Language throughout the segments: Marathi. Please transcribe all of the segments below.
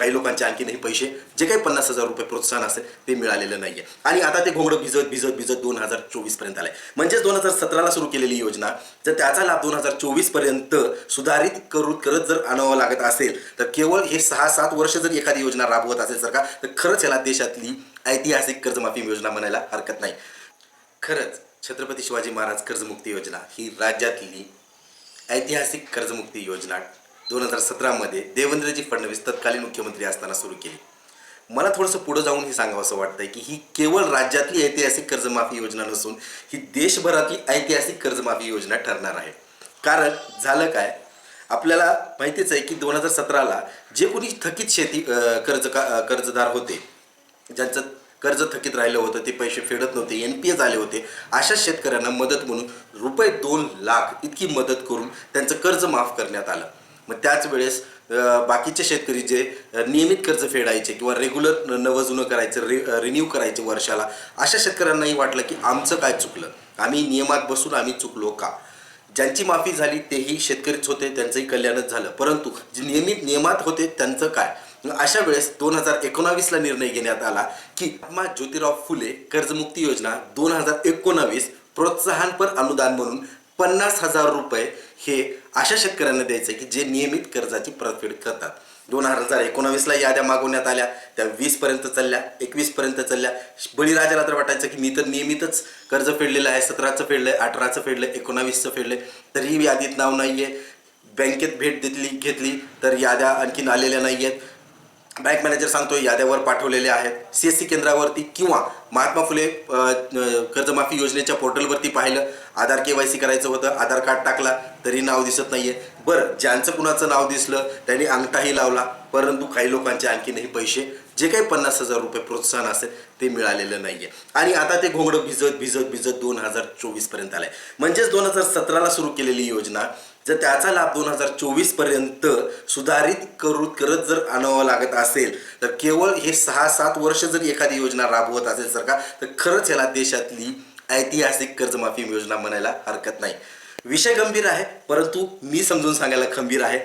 काही लोकांचे आणखीनही पैसे जे काही पन्नास हजार रुपये प्रोत्साहन असेल ते मिळालेलं नाहीये. आणि आता ते घोंगडं भिजत भिजत भिजत दोन हजार चोवीसपर्यंत आलंय. म्हणजेच दोन हजार सतराला सुरू केलेली योजना जर त्याचा लाभ दोन हजार चोवीसपर्यंत सुधारित करू करत जर आणावं लागत असेल तर केवळ हे सहा सात वर्ष जर एखादी योजना राबवत असेल सरकार तर खरंच याला देशातली ऐतिहासिक कर्जमाफी योजना म्हणायला हरकत नाही. खरंच छत्रपती शिवाजी महाराज कर्जमुक्ती योजना ही राज्यातली ऐतिहासिक कर्जमुक्ती योजना दोन हजार सतरामध्ये देवेंद्रजी फडणवीस तत्कालीन मुख्यमंत्री असताना सुरू केली. मला थोडंसं पुढं जाऊन हे सांगावं असं वाटतंय की ही केवळ राज्यातली ऐतिहासिक कर्जमाफी योजना नसून ही देशभरातली ऐतिहासिक कर्जमाफी योजना ठरणार आहे. कारण झालं काय? आपल्याला माहितीच आहे की दोन हजार सतराला जे कोणी थकीत शेती कर्ज का कर्जदार होते ज्यांचं कर्ज थकीत राहिलं होतं ते पैसे फेडत नव्हते एन पी ए झाले होते अशा शेतकऱ्यांना मदत म्हणून रुपये दोन लाख इतकी मदत करून त्यांचं कर्ज माफ करण्यात आलं. मग त्याच वेळेस बाकीचे शेतकरी जे नियमित कर्ज फेडायचे किंवा रेग्युलर नवं जुनं करायचं रि रिन्यू करायचे वर्षाला अशा शेतकऱ्यांनाही वाटलं की आमचं काय चुकलं? आम्ही नियमात बसून आम्ही चुकलो का? ज्यांची माफी झाली तेही शेतकरीच होते त्यांचंही कल्याणच झालं. परंतु जे नियमित नियमात होते त्यांचं काय? अशा वेळेस दोन हजार एकोणावीसला निर्णय घेण्यात आला की महात्मा ज्योतिराव फुले कर्जमुक्ती योजना दोन हजार एकोणावीस प्रोत्साहनपर अनुदान म्हणून पन्नास हजार रुपये हे अशा शेतकऱ्यांना द्यायचं की जे नियमित कर्जाची परतफेड करतात. दोन हजार एकोणावीसला याद्या मागवण्यात आल्या त्या वीसपर्यंत चालल्या एकवीसपर्यंत चालल्या. बळीराजाला तर वाटायचं की मी तर नियमितच कर्ज फेडलेलं आहे सतराचं फेडलंय अठराचं फेडलंय एकोणावीसचं फेडलंय. तरीही यादीत नाव नाही आहे बँकेत भेट दिली घेतली तर याद्या आणखीन आलेल्या नाही आहेत बँक मॅनेजर सांगतो याद्यावर पाठवलेले आहेत. सी एस सी केंद्रावरती किंवा महात्मा फुले कर्जमाफी योजनेच्या पोर्टलवरती पाहिलं. आधार के वाय सी करायचं होतं आधार कार्ड टाकला तरी नाव दिसत नाहीये. बरं ज्यांचं कुणाचं नाव दिसलं त्यांनी अंगठाही लावला परंतु काही लोकांचे आणखीनही पैसे जे काही पन्नास हजार रुपये प्रोत्साहन असेल ते मिळालेलं नाहीये. आणि आता ते घोंगडं भिजत भिजत भिजत दोन हजार चोवीसपर्यंत आलंय. म्हणजेच दोन हजार सतराला सुरू केलेली योजना जर त्याचा लाभ दोन हजार चोवीसपर्यंत सुधारित करू करत जर आणावं लागत असेल तर केवळ हे सहा सात वर्ष जर एखादी योजना राबवत असेल सरकार तर खरंच याला देशातली ऐतिहासिक कर्जमाफी योजना म्हणायला हरकत नाही. विषय गंभीर आहे परंतु मी समजून सांगायला खंबीर आहे.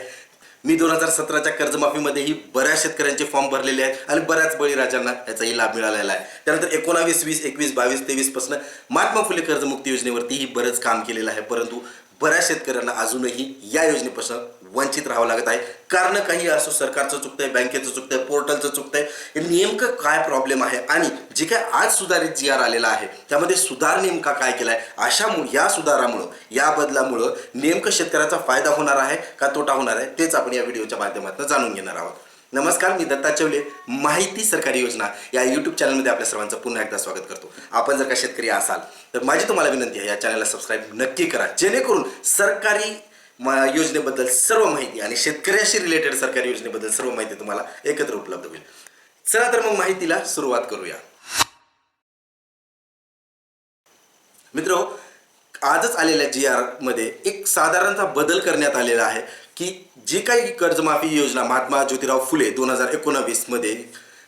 मी दोन हजार सतराच्या कर्जमाफीमध्येही बऱ्याच शेतकऱ्यांचे फॉर्म भरलेले आहेत आणि बऱ्याच बळीराजांना याचाही लाभ मिळालेला आहे. त्यानंतर एकोणावीस वीस एकवीस बावीस तेवीसपासून महात्मा फुले कर्जमुक्ती योजनेवरतीही बरंच काम केलेलं आहे परंतु बऱ्याच शेतकऱ्यांना अजूनही या योजनेपासून वंचित राहावं लागत आहे. कारण काही असो सरकारचं चुकतंय बँकेचं चुकतंय पोर्टलचं चुकतंय आहे नेमकं काय प्रॉब्लेम आहे आणि जे काय आज सुधारित जी आर आलेला आहे त्यामध्ये सुधार नेमका काय केला आहे अशा या सुधारामुळं या बदलामुळं नेमकं शेतकऱ्याचा फायदा होणार आहे का तोटा होणार आहे तेच आपण या व्हिडिओच्या माध्यमातून जाणून घेणार आहोत. नमस्कार मी दत्ता चवले माहिती सरकारी योजना. या यूट्यूब चॅनलमध्ये आपल्या सर्वांचं पुन्हा एकदा स्वागत करतो. आपण जर का शेतकरी असाल तर माझी तुम्हाला विनंती आहे या चॅनलला सबस्क्राईब नक्की करा. जेणेकरून सरकारी योजनेबद्दल सर्व माहिती आणि शेतकऱ्याशी रिलेटेड सरकारी योजनेबद्दल सर्व माहिती तुम्हाला एकत्र उपलब्ध होईल. चला तर मग माहितीला सुरुवात करूया. मित्र हो, आजच आलेल्या जी आरमध्ये एक साधारणचा बदल करण्यात आलेला आहे. की जी काही कर्जमाफी योजना महात्मा ज्योतिराव फुले दोन हजार एकोणवीसमध्ये मध्ये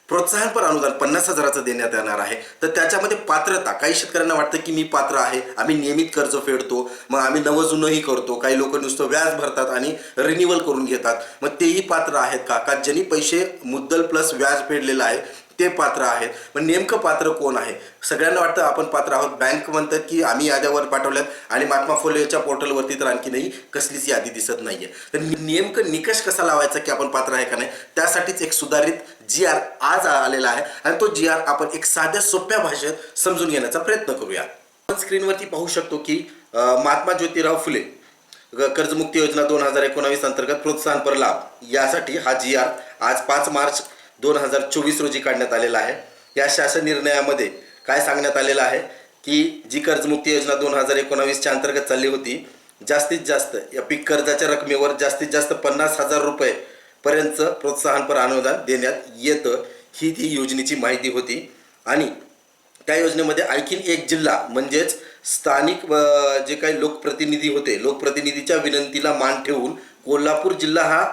प्रोत्साहनपर अनुदान पन्नास हजाराचं देण्यात येणार आहे. तर त्याच्यामध्ये पात्रता काही शेतकऱ्यांना वाटतं की मी पात्र आहे आम्ही नियमित कर्ज फेडतो मग आम्ही नवं करतो काही लोक नुसतं व्याज भरतात आणि रिन्युअल करून घेतात. मग तेही पात्र आहेत का? का ज्यांनी पैसे मुद्दल प्लस व्याज फेडलेलं आहे ते पात्र आहेत. मग नेमकं पात्र कोण आहे? सगळ्यांना वाटतं आपण पात्र आहोत. बँक म्हणतात की आम्ही याद्यावर पाठवल्यात आणि महात्मा फुलेच्या पोर्टलवरती तर आणखीनही कसलीच यादी दिसत नाहीये. तर नेमकं निकष कसा लावायचा की आपण पात्र आहे का नाही? त्यासाठीच एक सुधारित जी आर आज आलेला आहे आणि तो जी आर आपण एक साध्या सोप्या भाषेत समजून घेण्याचा प्रयत्न करूया. आपण स्क्रीनवरती पाहू शकतो की महात्मा ज्योतिराव फुले कर्जमुक्ती योजना दोन हजार एकोणावीस अंतर्गत प्रोत्साहनपर लाभ यासाठी हा जी आर आज पाच मार्च दोन हजार चोवीस रोजी काढण्यात आलेला आहे. या शासन निर्णयामध्ये काय सांगण्यात आलेलं आहे की जी कर्जमुक्ती योजना दोन हजार एकोणावीसच्या अंतर्गत चालली होती जास्तीत जास्त या पीक कर्जाच्या रकमेवर जास्तीत जास्त पन्नास हजार रुपये पर्यंत प्रोत्साहनपर अनुदान देण्यात येतं ही ती योजनेची माहिती होती. आणि त्या योजनेमध्ये आणखीन एक जिल्हा म्हणजेच स्थानिक जे काही लोकप्रतिनिधी होते लोकप्रतिनिधीच्या विनंतीला मान ठेवून कोल्हापूर जिल्हा हा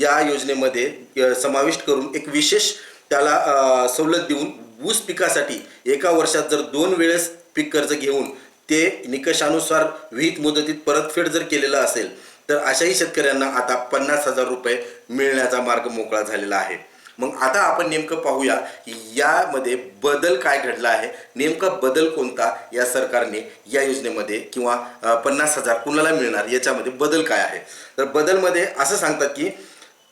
या योजनेमध्ये समाविष्ट करून एक विशेष त्याला सवलत देऊन ऊस पिकासाठी एका वर्षात जर दोन वेळेस पीक कर्ज घेऊन ते निकषानुसार विहित मुदतीत परतफेड जर केलेलं असेल तर अशाही शेतकऱ्यांना आता पन्नास हजार रुपये मिळण्याचा मार्ग मोकळा झालेला आहे. मग आता आपण नेमकं पाहूया यामध्ये बदल काय घडला आहे नेमका बदल कोणता या सरकारने या योजनेमध्ये किंवा पन्नास हजार कुणाला मिळणार याच्यामध्ये बदल काय आहे? तर बदलमध्ये असं सांगतात की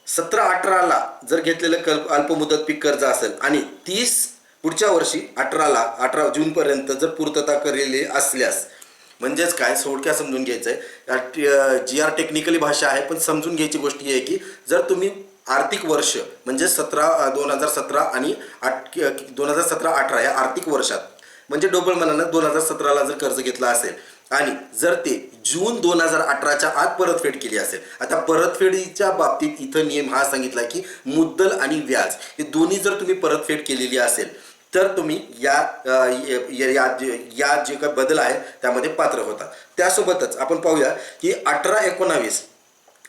सतरा अठराला जर घेतलेलं कल्प अल्पमुदत पीक कर्ज असेल आणि तीस पुढच्या वर्षी अठराला अठरा जूनपर्यंत जर पूर्तता केलेली असल्यास म्हणजेच काय? सोडक्या समजून घ्यायचं आहे जी आर टेक्निकली भाषा आहे पण समजून घ्यायची गोष्ट ही आहे की जर तुम्ही आर्थिक वर्ष म्हणजे सतरा दोन हजार सतरा आणि आठ दोन हजार सतरा अठरा या आर्थिक वर्षात म्हणजे डोबल मनानं दोन हजार सतराला जर कर्ज घेतलं असेल आणि जर ते जून दोन हजार अठराच्या आत परतफेड केली असेल आता परतफेडीच्या बाबतीत इथं नियम हा सांगितला की मुद्दल आणि व्याज हे दोन्ही जर तुम्ही परतफेड केलेली असेल तर तुम्ही या अ, या जे- या जे काही बदल आहे त्यामध्ये पात्र होता. त्यासोबतच आपण पाहूया की अठरा एकोणावीस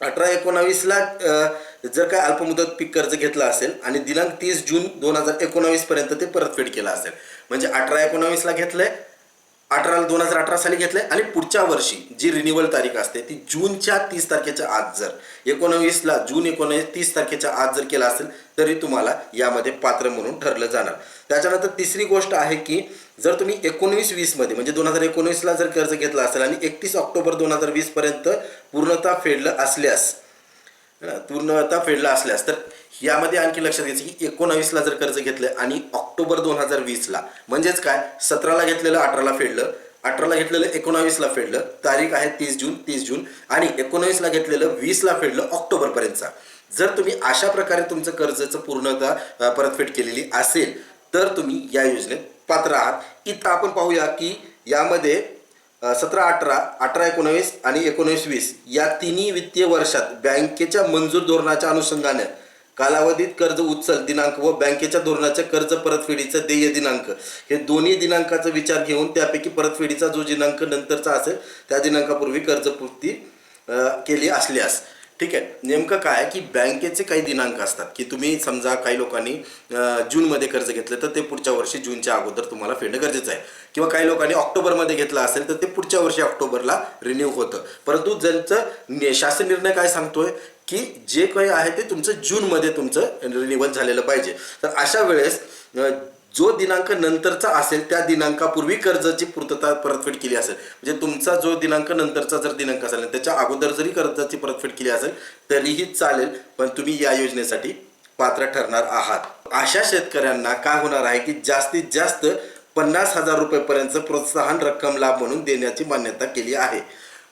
अठरा एकोणावीसला जर काय अल्पमुदत पीक कर्ज घेतलं असेल आणि दिनांक तीस जून दोन हजार एकोणावीसपर्यंत ते परतफेड केलं असेल. म्हणजे अठरा एकोणावीसला घेतलंय अठरा दोन हजार अठरा साली घेतलंय. आणि पुढच्या वर्षी जी रिन्युअल तारीख असते ती जूनच्या तीस तारखेच्या आत जर एकोणवीसला जून एकोणवीस तीस तारखेच्या आज जर केला असेल तरी तुम्हाला यामध्ये पात्र म्हणून ठरलं जाणार. त्याच्यानंतर तिसरी गोष्ट आहे की जर तुम्ही एकोणवीस वीसमध्ये म्हणजे दोन हजार एकोणवीसला जर कर्ज घेतलं असेल आणि एकतीस ऑक्टोबर दोन हजार वीसपर्यंत पूर्णता फेडलं असल्यास पूर्णता फेडला असल्यास तर यामध्ये आणखी लक्षात घ्यायचं की एकोणावीसला जर कर्ज घेतलं आणि ऑक्टोबर दोन हजार वीसला म्हणजेच काय? सतराला घेतलेलं अठराला फेडलं. अठराला घेतलेलं एकोणावीसला फेडलं. तारीख आहे तीस जून तीस जून. आणि एकोणावीसला घेतलेलं वीसला फेडलं ऑक्टोबरपर्यंतचा. जर तुम्ही अशा प्रकारे तुमचं कर्जाचं पूर्णता परतफेड केलेली असेल तर तुम्ही या योजनेत पात्र आहात. इथं आपण पाहूया की यामध्ये सतरा अठरा अठरा एकोणावीस आणि एकोणवीस वीस या तिन्ही वित्तीय वर्षात बँकेच्या मंजूर धोरणाच्या अनुषंगाने कालावधीत कर्ज उचल दिनांक व बँकेच्या धोरणाच्या कर्ज परतफेडीचं देय दिनांक हे दोन्ही दिनांकाचा विचार घेऊन त्यापैकी परतफेडीचा जो दिनांक नंतरचा असेल त्या दिनांकापूर्वी कर्जपूर्ती केली असल्यास. ठीक आहे. नेमकं काय की बँकेचे काही दिनांक असतात की तुम्ही समजा काही लोकांनी जूनमध्ये कर्ज घेतलं तर ते पुढच्या वर्षी जूनच्या अगोदर तुम्हाला फेडणं गरजेचं आहे. किंवा काही लोकांनी ऑक्टोबरमध्ये घेतलं असेल तर ते पुढच्या वर्षी ऑक्टोबरला रिन्यू होतं. परंतु ज्यांचं शासन निर्णय काय सांगतोय की जे काही आहे ते तुमचं जूनमध्ये तुमचं रिन्युअल झालेलं पाहिजे. तर अशा वेळेस जो दिनांक नंतरचा असेल त्या दिनांकापूर्वी कर्जाची पूर्तता परतफेड केली असेल. म्हणजे तुमचा जो दिनांक नंतरचा जर दिनांक असेल त्याच्या अगोदर जरी कर्जाची परतफेड केली असेल तरीही चालेल पण तुम्ही या योजनेसाठी पात्र ठरणार आहात. अशा शेतकऱ्यांना काय होणार आहे की जास्तीत जास्त पन्नास हजार रुपयेपर्यंत प्रोत्साहन रक्कम लाभ म्हणून देण्याची मान्यता केली आहे.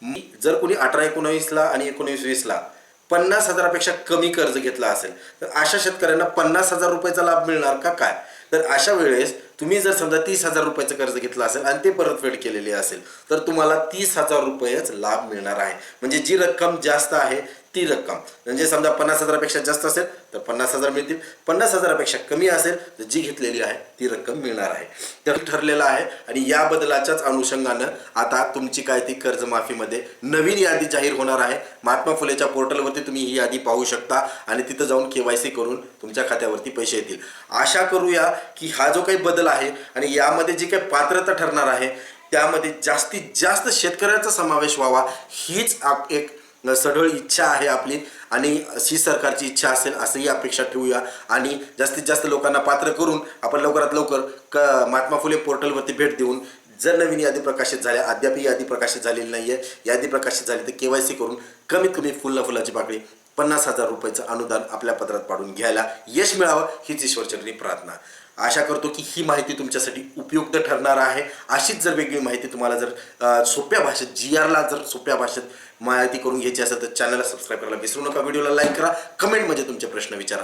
मी- जर कोणी अठरा एकोणावीसला आणि एकोणवीस वीसला पन्नास हजारापेक्षा कमी कर्ज घेतला असेल तर अशा शेतकऱ्यांना पन्नास हजार रुपयाचा लाभ मिळणार का काय? तर अशा वेळेस तुम्ही जर समजा तीस हजार रुपयाचं कर्ज घेतलं असेल आणि ते परतफेड केलेली असेल तर तुम्हाला तीस हजार रुपयेच लाभ मिळणार आहे. म्हणजे जी रक्कम जास्त आहे ती रक्कम. म्हणजे समजा पन्नास हजारापेक्षा जास्त असेल तर पन्नास हजार मिळतील. पन्नास हजारापेक्षा कमी असेल तर जी घेतलेली आहे ती रक्कम मिळणार आहे. तर ठरलेलं आहे आणि या बदलाच्याच अनुषंगानं आता तुमची काय ती कर्जमाफीमध्ये नवीन यादी जाहीर होणार आहे. महात्मा फुलेच्या पोर्टलवरती तुम्ही ही यादी पाहू शकता आणि तिथं जाऊन के वाय सी करून तुमच्या खात्यावरती पैसे येतील. आशा करूया की हा जो काही बदल आहे आणि यामध्ये जी काही पात्रता ठरणार आहे त्यामध्ये जास्तीत जास्त शेतकऱ्यांचा समावेश व्हावा हीच आप- एक सढळ इच्छा आहे आपली आणि अशी सरकारची इच्छा असेल असंही अपेक्षा ठेवूया. आणि जास्तीत जास्त लोकांना पात्र करून आपण लवकरात लवकर क महात्मा फुले पोर्टलवरती भेट देऊन जर नवीन यादी प्रकाशित झाल्या अद्यापही यादी प्रकाशित झालेली नाही आहे यादी प्रकाशित झाली तर के वाय सी करून कमीत कमी फुलला फुलाची पाकळी पन्नास हजार रुपयाचं अनुदान आपल्या पत्रात पाडून घ्यायला यश मिळावं हीच ईश्वरचरणी प्रार्थना. आशा करतो की ही माहिती तुमच्यासाठी उपयुक्त ठरणार आहे. अशीच जर वेगळी माहिती तुम्हाला जर सोप्या भाषेत जी आरला जर सोप्या भाषेत माहिती करून घ्यायची असेल तर चॅनलला सबस्क्राईब करायला विसरू नका. व्हिडिओला लाईक करा. कमेंटमध्ये तुमचे प्रश्न विचारा.